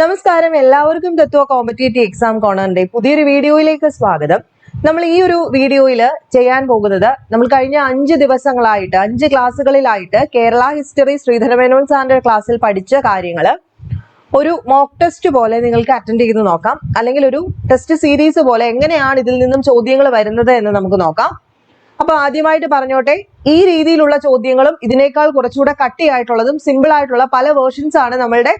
നമസ്കാരം. എല്ലാവർക്കും തത്വ competitive exam കോണറിന്റെ പുതിയൊരു വീഡിയോയിലേക്ക് സ്വാഗതം. നമ്മൾ ഈ ഒരു വീഡിയോയിൽ ചെയ്യാൻ പോകുന്നത് നമ്മൾ കഴിഞ്ഞ അഞ്ച് ദിവസങ്ങളായിട്ട് അഞ്ച് ക്ലാസ്സുകളിലായിട്ട് കേരള ഹിസ്റ്ററി ശ്രീധരമേനോൻ സാറിന്റെ ക്ലാസ്സിൽ പഠിച്ച കാര്യങ്ങൾ ഒരു മോക്ക് ടെസ്റ്റ് പോലെ നിങ്ങൾക്ക് അറ്റൻഡ് ചെയ്ത് നോക്കാം. അല്ലെങ്കിൽ ഒരു ടെസ്റ്റ് സീരീസ് പോലെ എങ്ങനെയാണ് ഇതിൽ നിന്നും ചോദ്യങ്ങൾ വരുന്നത് എന്ന് നമുക്ക് നോക്കാം. അപ്പൊ ആദ്യമായിട്ട് പറഞ്ഞോട്ടെ ഈ രീതിയിലുള്ള ചോദ്യങ്ങളും ഇതിനേക്കാൾ കുറച്ചുകൂടെ കട്ടിയായിട്ടുള്ളതും സിമ്പിൾ ആയിട്ടുള്ള പല വേർഷൻസ് ആണ് നമ്മളുടെ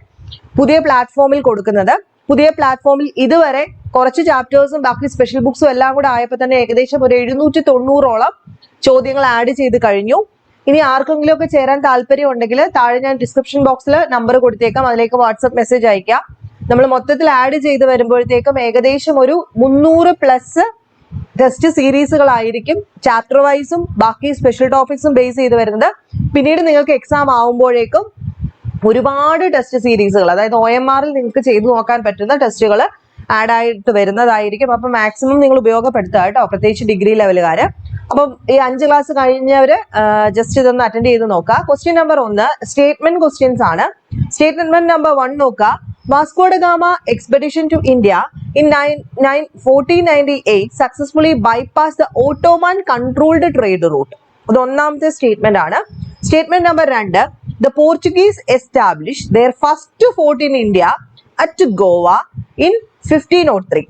പുതിയ പ്ലാറ്റ്ഫോമിൽ കൊടുക്കുന്നത്. പുതിയ പ്ലാറ്റ്ഫോമിൽ ഇതുവരെ കുറച്ച് ചാപ്റ്റേഴ്സും ബാക്കി സ്പെഷ്യൽ ബുക്സും എല്ലാം കൂടെ ആയപ്പോൾ തന്നെ ഏകദേശം ഒരു എഴുന്നൂറ്റി തൊണ്ണൂറോളം ചോദ്യങ്ങൾ ആഡ് ചെയ്ത് കഴിഞ്ഞു. ഇനി ആർക്കെങ്കിലും ഒക്കെ ചേരാൻ താല്പര്യം ഉണ്ടെങ്കിൽ താഴെ ഞാൻ ഡിസ്ക്രിപ്ഷൻ ബോക്സിൽ നമ്പർ കൊടുത്തേക്കാം. അതിലേക്ക് വാട്സപ്പ് മെസ്സേജ് അയക്കാം നമ്മൾ മൊത്തത്തിൽ ആഡ് ചെയ്ത് വരുമ്പോഴത്തേക്കും ഏകദേശം ഒരു മുന്നൂറ് പ്ലസ് ടെസ്റ്റ് സീരീസുകളായിരിക്കും ചാപ്റ്റർ വൈസും ബാക്കി സ്പെഷ്യൽ ടോപ്പിക്സും ബേസ് ചെയ്ത് വരുന്നത്. പിന്നീട് നിങ്ങൾക്ക് എക്സാം ആവുമ്പോഴേക്കും ഒരുപാട് ടെസ്റ്റ് സീരീസുകൾ അതായത് ഒ എം ആറിൽ നിങ്ങൾക്ക് ചെയ്തു നോക്കാൻ പറ്റുന്ന ടെസ്റ്റുകൾ ആഡ് ആയിട്ട് വരുന്നതായിരിക്കും. അപ്പം മാക്സിമം നിങ്ങൾ ഉപയോഗപ്പെടുത്തുക കേട്ടോ പ്രത്യേകിച്ച് ഡിഗ്രി ലെവലുകാർ അപ്പം ഈ അഞ്ച് ക്ലാസ് കഴിഞ്ഞവര് ജസ്റ്റ് ഇതൊന്ന് അറ്റൻഡ് ചെയ്ത് നോക്കുക. ക്വസ്റ്റ്യൻ നമ്പർ ഒന്ന് സ്റ്റേറ്റ്മെന്റ് ക്വസ്റ്റ്യൻസ് ആണ്. സ്റ്റേറ്റ്മെന്റ് നമ്പർ വൺ നോക്കുക. Vasco da Gama expedition to India nine fourteen ninety eight successfully bypass the Ottoman controlled trade route അത് ഒന്നാമത്തെ സ്റ്റേറ്റ്മെന്റ് ആണ്. സ്റ്റേറ്റ്മെന്റ് നമ്പർ രണ്ട് establish their first fort in India at Goa in fifteen oh three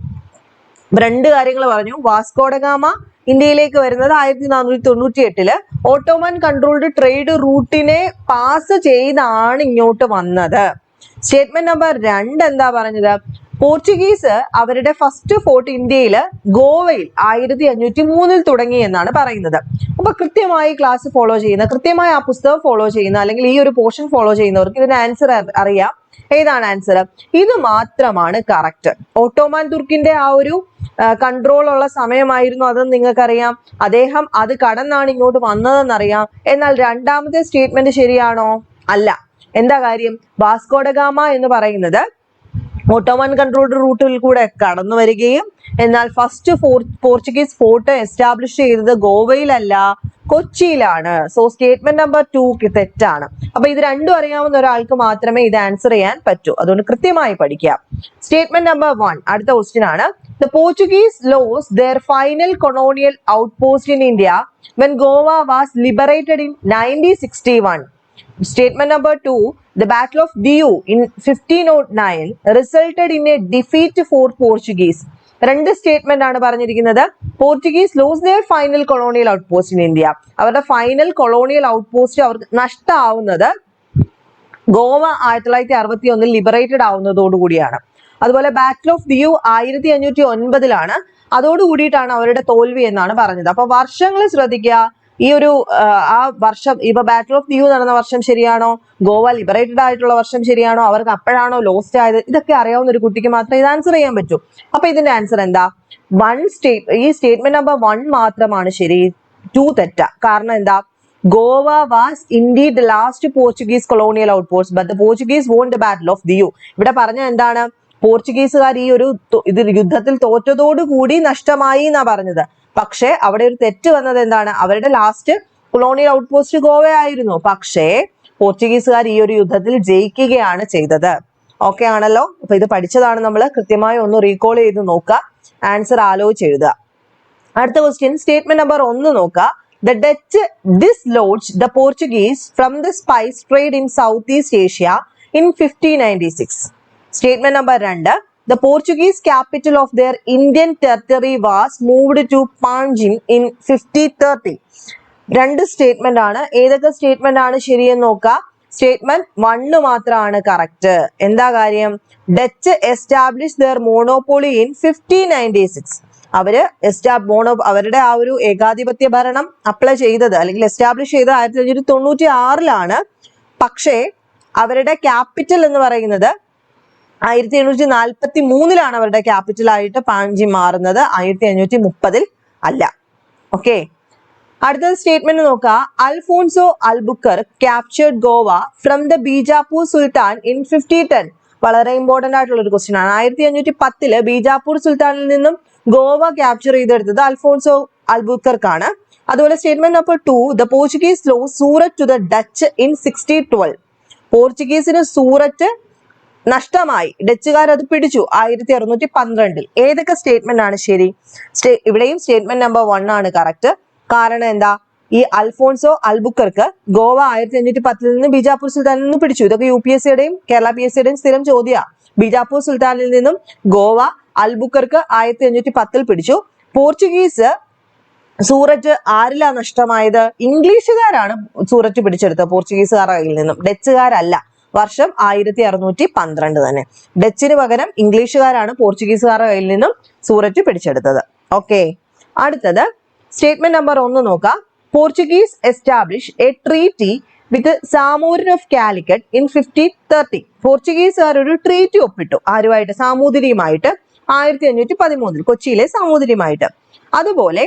രണ്ട് കാര്യങ്ങൾ പറഞ്ഞു. Vasco da Gama ഇന്ത്യയിലേക്ക് വരുന്നത് ആയിരത്തി നാനൂറ്റി തൊണ്ണൂറ്റി എട്ടിൽ ഓട്ടോമൻ കൺട്രോൾഡ് ട്രേഡ് റൂട്ടിനെ പാസ് ചെയ്താണ് ഇങ്ങോട്ട് വന്നത്. സ്റ്റേറ്റ്മെന്റ് നമ്പർ രണ്ട് എന്താ പറഞ്ഞത്? പോർച്ചുഗീസ് അവരുടെ ഫസ്റ്റ് ഫോർട്ട് ഇന്ത്യയിൽ ഗോവയിൽ ആയിരത്തി അഞ്ഞൂറ്റി മൂന്നിൽ തുടങ്ങി എന്നാണ് പറയുന്നത്. അപ്പൊ കൃത്യമായി ക്ലാസ് ഫോളോ ചെയ്യുന്ന കൃത്യമായി ആ പുസ്തകം ഫോളോ ചെയ്യുന്ന അല്ലെങ്കിൽ ഈ ഒരു പോർഷൻ ഫോളോ ചെയ്യുന്നവർക്ക് ഇതിന്റെ ആൻസർ അറിയാം. ഏതാണ് ആൻസർ ഇത് മാത്രമാണ് കറക്റ്റ് ഓട്ടോമാൻ തുർക്കിന്റെ ആ ഒരു കൺട്രോൾ ഉള്ള സമയമായിരുന്നു അതെന്ന് നിങ്ങൾക്കറിയാം. അദ്ദേഹം അത് കടന്നാണ് ഇങ്ങോട്ട് വന്നതെന്നറിയാം. എന്നാൽ രണ്ടാമത്തെ സ്റ്റേറ്റ്മെന്റ് ശരിയാണോ? അല്ല. എന്താ കാര്യം? വാസ്കോഡഗാമ എന്ന് പറയുന്നത് ഓട്ടോമൻ കൺട്രോൾഡ് റൂട്ടിൽ കൂടെ കടന്നു വരികയും എന്നാൽ ഫസ്റ്റ് പോർച്ചുഗീസ് ഫോർട്ട് എസ്റ്റാബ്ലിഷ് ചെയ്തത് ഗോവയിലല്ല കൊച്ചിയിലാണ്. സോ സ്റ്റേറ്റ്മെന്റ് നമ്പർ ടു തെറ്റാണ്. അപ്പൊ ഇത് രണ്ടും അറിയാവുന്ന ഒരാൾക്ക് മാത്രമേ ഇത് ആൻസർ ചെയ്യാൻ പറ്റൂ. അതുകൊണ്ട് കൃത്യമായി പഠിക്കാം സ്റ്റേറ്റ്മെന്റ് നമ്പർ വൺ അടുത്ത ക്വസ്റ്റ്യൻ ആണ്. The Portuguese lose their final colonial outpost in India when Goa was liberated in nineteen sixty one statement number two, the Battle of Diu in 1509 resulted in a defeat for Portuguese. രണ്ട് statement ആണ് പറഞ്ഞിരിക്കുന്നത്. Portuguese lose their final colonial outpost in India അവരുടെ final colonial outpost അവർക്ക് നഷ്ടമാവുന്നത് ഗോവ ആയിരത്തി തൊള്ളായിരത്തി അറുപത്തി ഒന്നിൽ ലിബറേറ്റഡ് ആവുന്നതോടുകൂടിയാണ് അതുപോലെ ബാറ്റിൽ ഓഫ് ദിയു ആയിരത്തി അഞ്ഞൂറ്റി ഒൻപതിലാണ് അതോടുകൂടിയിട്ടാണ് അവരുടെ തോൽവി എന്നാണ് പറഞ്ഞത്. അപ്പൊ വർഷങ്ങൾ ശ്രദ്ധിക്കുക. ഈ ഒരു ആ വർഷം ഇപ്പൊ ബാറ്റിൽ ഓഫ് ദിയു നടന്ന വർഷം ശരിയാണോ? ഗോവ ലിബറേറ്റഡ് ആയിട്ടുള്ള വർഷം ശരിയാണോ? അവർക്ക് അപ്പോഴാണോ ലോസ്റ്റ് ആയത്? ഇതൊക്കെ അറിയാവുന്ന ഒരു കുട്ടിക്ക് മാത്രമേ ഇത് ആൻസർ ചെയ്യാൻ പറ്റൂ. അപ്പൊ ഇതിന്റെ ആൻസർ എന്താ? വൺ സ്റ്റേറ്റ് ഈ സ്റ്റേറ്റ്മെന്റ് നമ്പർ വൺ മാത്രമാണ് ശരി ടു തെറ്റ. കാരണം എന്താ? Goa was indeed last Portuguese colonial outpost but the Portuguese won the battle of Diu ഇവിടെ പറഞ്ഞ എന്താണ്? പോർച്ചുഗീസുകാർ ഈ ഒരു ഇത് യുദ്ധത്തിൽ തോറ്റതോടുകൂടി നഷ്ടമായി എന്നാ പറഞ്ഞത്. പക്ഷേ അവിടെ ഒരു തെറ്റ് വന്നത് എന്താണ്? അവരുടെ ലാസ്റ്റ് കൊളോണിയൽ ഔട്ട് പോസ്റ്റ് ഗോവയായിരുന്നു. പക്ഷേ പോർച്ചുഗീസുകാർ ഈ ഒരു യുദ്ധത്തിൽ ജയിക്കുകയാണ് ചെയ്തത്. ഓക്കെ ആണല്ലോ? അപ്പൊ ഇത് പഠിച്ചതാണ് നമ്മൾ. കൃത്യമായി ഒന്ന് റീകോൾ ചെയ്ത് നോക്കുക. ആൻസർ ആലോചിച്ച് എഴുതുക. അടുത്ത ക്വസ്റ്റ്യൻ സ്റ്റേറ്റ്മെന്റ് നമ്പർ ഒന്ന് നോക്കുക. The Dutch dislodge the Portuguese from the spice trade in South East Asia in fifteen ninety six statement number രണ്ട്. The Portuguese capital of their Indian territory was moved to Panjim in fifty thirty രണ്ട് statement ആണ്. ഏതൊക്കെ statement ആണ് ശരിയെന്ന് നോക്കുക statement one മാത്രമാണ് correct എന്താ കാര്യം? Dutch establish their monopoly in fifteen ninety six അവർ എസ്റ്റാ മോണോ അവരുടെ ആ ഒരു ഏകാധിപത്യ ഭരണം അപ്ലൈ ചെയ്തത് അല്ലെങ്കിൽ എസ്റ്റാബ്ലിഷ് ചെയ്തത് ആയിരത്തി തൊള്ളായിരത്തി തൊണ്ണൂറ്റി ആറിലാണ് പക്ഷേ അവരുടെ ക്യാപിറ്റൽ എന്ന് പറയുന്നത് ആയിരത്തി എണ്ണൂറ്റി നാൽപ്പത്തി മൂന്നിലാണ് അവരുടെ ക്യാപിറ്റൽ ആയിട്ട് പാഞ്ചി മാറുന്നത്. ആയിരത്തി അഞ്ഞൂറ്റി മുപ്പതിൽ അല്ല. ഓക്കെ. അടുത്ത സ്റ്റേറ്റ്മെന്റ് നോക്കുക Alfonso Albuquerque captured Goa from the Bijapur sultan in fifty ten. വളരെ ഇമ്പോർട്ടന്റ് ആയിട്ടുള്ള ഒരു ക്വസ്റ്റ്യൻ ആണ് ആയിരത്തി അഞ്ഞൂറ്റി പത്തിൽ ബീജാപൂർ സുൽത്താനിൽ നിന്നും ഗോവ ക്യാപ്ചർ ചെയ്തെടുത്തത് അൽഫോൺസോ അൽബുക്കർക്കാണ്. അതുപോലെ statement number two the Portuguese lose Surat to the Dutch in sixty twelve. പോർച്ചുഗീസിന് Surat നഷ്ടമായി. ഡച്ചുകാർ അത് പിടിച്ചു. ആയിരത്തി അറുന്നൂറ്റി പന്ത്രണ്ടിൽ ഏതൊക്കെ സ്റ്റേറ്റ്മെന്റ് ആണ് ശരി? സ്റ്റേ- ഇവിടെയും സ്റ്റേറ്റ്മെന്റ് നമ്പർ വൺ ആണ് കറക്റ്റ് കാരണം എന്താ? ഈ അൽഫോൺസോ അൽബുക്കർക്ക് ഗോവ ആയിരത്തി അഞ്ഞൂറ്റി പത്തിൽ നിന്ന് ബിജാപൂർ സുൽത്താനിൽ നിന്ന് പിടിച്ചു. ഇതൊക്കെ യു പി എസ് സിയുടെയും കേരള പി എസ് സിയുടെയും സ്ഥിരം ചോദ്യ. ബിജാപൂർ സുൽത്താനിൽ നിന്നും ഗോവ അൽബുക്കർക്ക് ആയിരത്തി അഞ്ഞൂറ്റി പത്തിൽ പിടിച്ചു. പോർച്ചുഗീസ് സൂററ്റ് ആരിലാ നഷ്ടമായത്? ഇംഗ്ലീഷുകാരാണ് സൂററ്റ് പിടിച്ചെടുത്തത് പോർച്ചുഗീസുകാരുടെ കയ്യിൽ നിന്നും. ഡച്ചുകാരല്ല. വർഷം ആയിരത്തി അറുന്നൂറ്റി പന്ത്രണ്ട് തന്നെ. ഡച്ചിന് പകരം ഇംഗ്ലീഷുകാരാണ് പോർച്ചുഗീസുകാരുടെ കയ്യിൽ നിന്നും സൂററ്റ് പിടിച്ചെടുത്തത്. ഓക്കെ അടുത്തത് സ്റ്റേറ്റ്മെന്റ് നമ്പർ ഒന്ന് നോക്കാം. Portuguese establish a treaty with Zamorin of Calicut in fifteen thirty പോർച്ചുഗീസുകാർ ഒരു ട്രീറ്റി ഒപ്പിട്ടു. ആരുമായിട്ട്? സാമൂതിരിയുമായിട്ട്. ആയിരത്തി അഞ്ഞൂറ്റി പതിമൂന്നിൽ കൊച്ചിയിലെ സാമൂതിരിയുമായിട്ട്. അതുപോലെ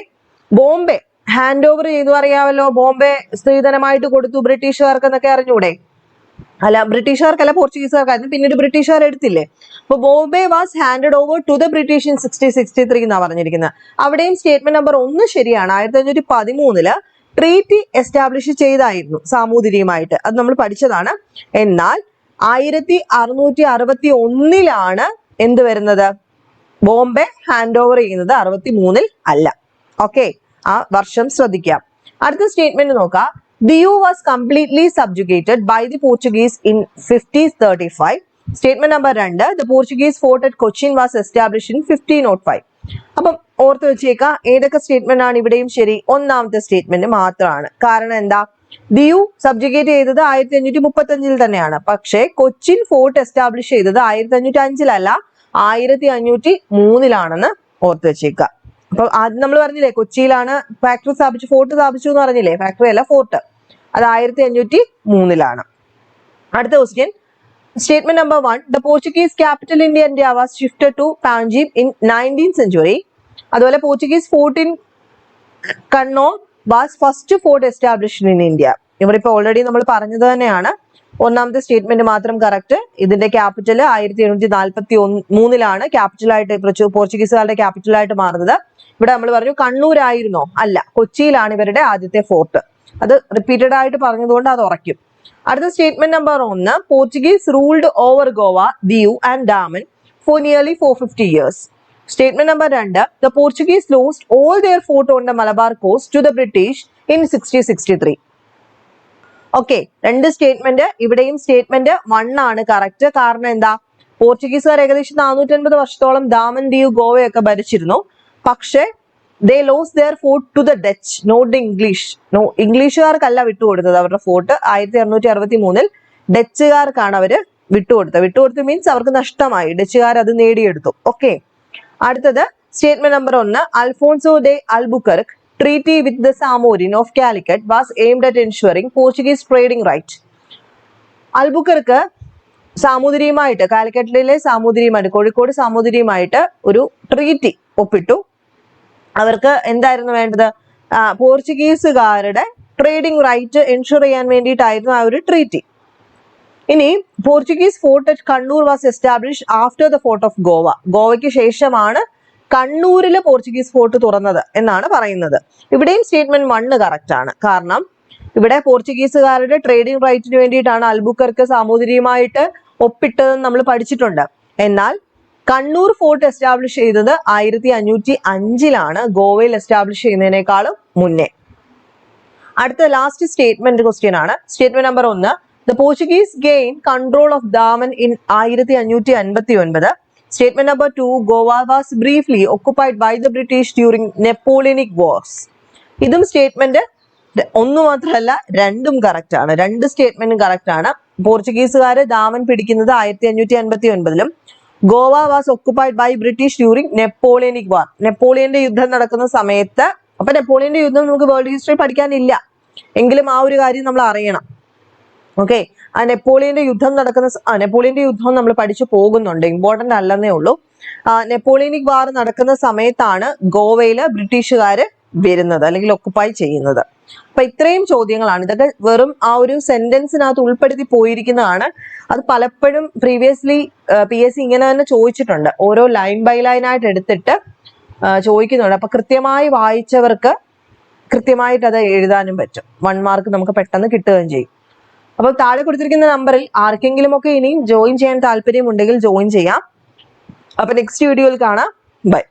ബോംബെ. ഹാൻഡ് ഓവർ ചെയ്തു അറിയാമല്ലോ. ബോംബെ സ്ത്രീധനമായിട്ട് കൊടുത്തു ബ്രിട്ടീഷുകാർക്ക് എന്നൊക്കെ അറിഞ്ഞൂടെ? അല്ല ബ്രിട്ടീഷുകാർക്കല്ല പോർച്ചുഗീസുകാർക്കായിരുന്നു പിന്നീട് ബ്രിട്ടീഷുകാർ എടുത്തില്ലേ? അപ്പൊ Bombay was handed over to the British in sixty sixty three എന്നാ പറഞ്ഞിരിക്കുന്നത്. അവിടെയും സ്റ്റേറ്റ്മെന്റ് നമ്പർ ഒന്ന് ശരിയാണ്. ആയിരത്തി അഞ്ഞൂറ്റി പതിമൂന്നിൽ ട്രീറ്റി എസ്റ്റാബ്ലിഷ് ചെയ്തായിരുന്നു സാമൂതിരിയുമായിട്ട്. അത് നമ്മൾ പഠിച്ചതാണ്. എന്നാൽ ആയിരത്തി അറുന്നൂറ്റി അറുപത്തി ഒന്നിലാണ് എന്ത് വരുന്നത്? ബോംബെ ഹാൻഡ് ഓവർ ചെയ്യുന്നത് അറുപത്തി മൂന്നിൽ അല്ല. ഓക്കെ ആ വർഷം ശ്രദ്ധിക്കാം. അടുത്ത സ്റ്റേറ്റ്മെന്റ് നോക്കാം. Diu was completely subjugated by the Portuguese in fifty thirty five statement number രണ്ട് the Portuguese fort at Cochin was establish in fifteen nought five അപ്പം ഓർത്ത് വെച്ചേക്കാം ഏതൊക്കെ സ്റ്റേറ്റ്മെന്റ് ആണ് ഇവിടെയും ശരി? ഒന്നാമത്തെ സ്റ്റേറ്റ്മെന്റ് മാത്രമാണ്. കാരണം എന്താ? ദിയു സബ്ജുഗേറ്റ് ചെയ്തത് ആയിരത്തി അഞ്ഞൂറ്റി മുപ്പത്തി അഞ്ചിൽ തന്നെയാണ്. പക്ഷേ കൊച്ചിൻ ഫോർട്ട് എസ്റ്റാബ്ലിഷ് ചെയ്തത് ആയിരത്തി അഞ്ഞൂറ്റി അഞ്ചിലല്ല ആയിരത്തി അഞ്ഞൂറ്റി മൂന്നിലാണെന്ന് ഓർത്ത് വെച്ചേക്കുക അപ്പൊ ആദ്യം നമ്മൾ പറഞ്ഞില്ലേ കൊച്ചിയിലാണ് ഫാക്ടറി സ്ഥാപിച്ചു ഫോർട്ട് സ്ഥാപിച്ചു എന്ന് പറഞ്ഞില്ലേ? ഫാക്ടറി അല്ല ഫോർട്ട് അത് ആയിരത്തി അഞ്ഞൂറ്റി മൂന്നിലാണ് അടുത്ത question statement number one the Portuguese capital in India was shifted to Panjim in nineteen century അതുപോലെ Portuguese fort in Kannur was first fort established in India ഇവിടെ ഇപ്പോൾ ഓൾറെഡി നമ്മൾ പറഞ്ഞത് തന്നെയാണ്. ഒന്നാമത്തെ സ്റ്റേറ്റ്മെന്റ് മാത്രം കറക്റ്റ് ഇതിന്റെ ക്യാപിറ്റൽ ആയിരത്തി എണ്ണൂറ്റി നാൽപ്പത്തി ഒന്ന് മൂന്നിലാണ് ക്യാപിറ്റലായിട്ട് പോർച്ചുഗീസുകാരുടെ ക്യാപിറ്റലായിട്ട് മാറുന്നത്. ഇവിടെ നമ്മൾ പറഞ്ഞു കണ്ണൂരായിരുന്നോ? അല്ല കൊച്ചിയിലാണ് ഇവരുടെ ആദ്യത്തെ ഫോർട്ട് അത് റിപ്പീറ്റഡ് ആയിട്ട് പറഞ്ഞതുകൊണ്ട് അത് ഉറയ്ക്കും. അടുത്ത സ്റ്റേറ്റ്മെന്റ് നമ്പർ ഒന്ന് Portuguese ruled over Goa Diu and Daman for nearly four fifty years statement number രണ്ട് the Portuguese lost all their fort on the Malabar coast to the British in sixty sixty three okay രണ്ട് statement ഇവിടെയും statement one ആണ് correct കാരണം എന്താ? പോർച്ചുഗീസുകാർ ഏകദേശം നാനൂറ്റി അൻപത് വർഷത്തോളം ദാമൻ ദിയു ഗോവയൊക്കെ ഭരിച്ചിരുന്നു. പക്ഷേ they lose their fort to the Dutch not English no ഇംഗ്ലീഷുകാർക്കല്ല വിട്ടുകൊടുത്തത് അവരുടെ ഫോർട്ട് ആയിരത്തി അറുന്നൂറ്റി അറുപത്തി മൂന്നിൽ ഡച്ചുകാർക്കാണ് അവർ വിട്ടുകൊടുത്തത് വിട്ടുകൊടുത്ത് മീൻസ് അവർക്ക് നഷ്ടമായി. ഡച്ചുകാർ അത് നേടിയെടുത്തു. ഓക്കെ അടുത്തത് സ്റ്റേറ്റ്മെന്റ് നമ്പർ ഒന്ന് Alfonso de Albuquerque treaty with the Zamorin of Calicut was aimed at ensuring Portuguese trading right Albuquerque സാമൂതിരിയുമായിട്ട് കാലിക്കറ്റിലെ സാമൂതിരിയുമായിട്ട് കോഴിക്കോട് സാമൂതിരിയുമായിട്ട് ഒരു ട്രീറ്റി ഒപ്പിട്ടു. അവർക്ക് എന്തായിരുന്നു വേണ്ടത്? പോർച്ചുഗീസുകാരുടെ ട്രേഡിംഗ് റൈറ്റ് എൻഷുർ ചെയ്യാൻ വേണ്ടിയിട്ടായിരുന്നു ആ ഒരു ട്രീറ്റി ഇനി Portuguese fort at Kannur was establish after the fort of Goa. ഗോവയ്ക്ക് ശേഷമാണ് കണ്ണൂരിൽ പോർച്ചുഗീസ് ഫോർട്ട് തുറന്നത് എന്നാണ് പറയുന്നത്. ഇവിടെയും സ്റ്റേറ്റ്മെന്റ് വണ്ണ് കറക്റ്റ് ആണ്. കാരണം ഇവിടെ പോർച്ചുഗീസുകാരുടെ ട്രേഡിംഗ് റൈറ്റിന് വേണ്ടിയിട്ടാണ് അൽബുക്കർക്ക് സാമൂതിരിയുമായിട്ട് ഒപ്പിട്ടതെന്ന് നമ്മൾ പഠിച്ചിട്ടുണ്ട്. എന്നാൽ കണ്ണൂർ ഫോർട്ട് എസ്റ്റാബ്ലിഷ് ചെയ്തത് ആയിരത്തി അഞ്ഞൂറ്റി അഞ്ചിലാണ് ഗോവയിൽ എസ്റ്റാബ്ലിഷ് ചെയ്യുന്നതിനേക്കാളും മുന്നേ. അടുത്ത ലാസ്റ്റ് സ്റ്റേറ്റ്മെന്റ് ക്വസ്റ്റ്യൻ ആണ്. സ്റ്റേറ്റ്മെന്റ് നമ്പർ ഒന്ന്. The Portuguese gain control of Daman in ആയിരത്തി അഞ്ഞൂറ്റി അൻപത്തി ഒൻപത് statement number two Goa was briefly occupied by the British during Napoleonic wars ഇതും സ്റ്റേറ്റ്മെന്റ് ഒന്ന് മാത്രമല്ല രണ്ടും കറക്റ്റ് ആണ്. രണ്ട് സ്റ്റേറ്റ്മെന്റും കറക്റ്റ് ആണ്. പോർച്ചുഗീസുകാര് ദാമൻ പിടിക്കുന്നത് ആയിരത്തി അഞ്ഞൂറ്റി അൻപത്തി ഒൻപതിലും Goa was occupied by British during Napoleonic war നെപ്പോളിയന്റെ യുദ്ധം നടക്കുന്ന സമയത്ത് അപ്പൊ നെപ്പോളിയന്റെ യുദ്ധം നമുക്ക് വേൾഡ് ഹിസ്റ്ററി പഠിക്കാനില്ല. എങ്കിലും ആ ഒരു കാര്യം നമ്മൾ അറിയണം. ഓക്കെ ആ നെപ്പോളിയന്റെ യുദ്ധം നടക്കുന്ന ആ നെപ്പോളിയന്റെ യുദ്ധം നമ്മൾ പഠിച്ചു പോകുന്നുണ്ട്. ഇമ്പോർട്ടന്റ് അല്ലെന്നേ ഉള്ളൂ. നെപ്പോളിയനിക് വാർ നടക്കുന്ന സമയത്താണ് ഗോവയിൽ ബ്രിട്ടീഷുകാര് വരുന്നത് അല്ലെങ്കിൽ ഒക്കുപ്പൈ ചെയ്യുന്നത്. അപ്പൊ ഇത്രയും ചോദ്യങ്ങളാണ്. ഇതൊക്കെ വെറും ആ ഒരു സെന്റൻസിനകത്ത് ഉൾപ്പെടുത്തി പോയിരിക്കുന്നതാണ്. അത് പലപ്പോഴും പ്രീവിയസ്ലി പി എസ് സി ഇങ്ങനെ തന്നെ ചോദിച്ചിട്ടുണ്ട്. ഓരോ ലൈൻ ബൈ ലൈൻ ആയിട്ട് എടുത്തിട്ട് ചോദിക്കുന്നുണ്ട്. അപ്പൊ കൃത്യമായി വായിച്ചവർക്ക് കൃത്യമായിട്ട് അത് എഴുതാനും പറ്റും. വൺ മാർക്ക് നമുക്ക് പെട്ടെന്ന് കിട്ടുകയും ചെയ്യും. അപ്പോൾ താഴെ കൊടുത്തിരിക്കുന്ന നമ്പറിൽ ആർക്കെങ്കിലും ഒക്കെ ഇനിയും ജോയിൻ ചെയ്യാൻ താല്പര്യമുണ്ടെങ്കിൽ ജോയിൻ ചെയ്യാം. അപ്പൊ നെക്സ്റ്റ് വീഡിയോയിൽ കാണാം. ബൈ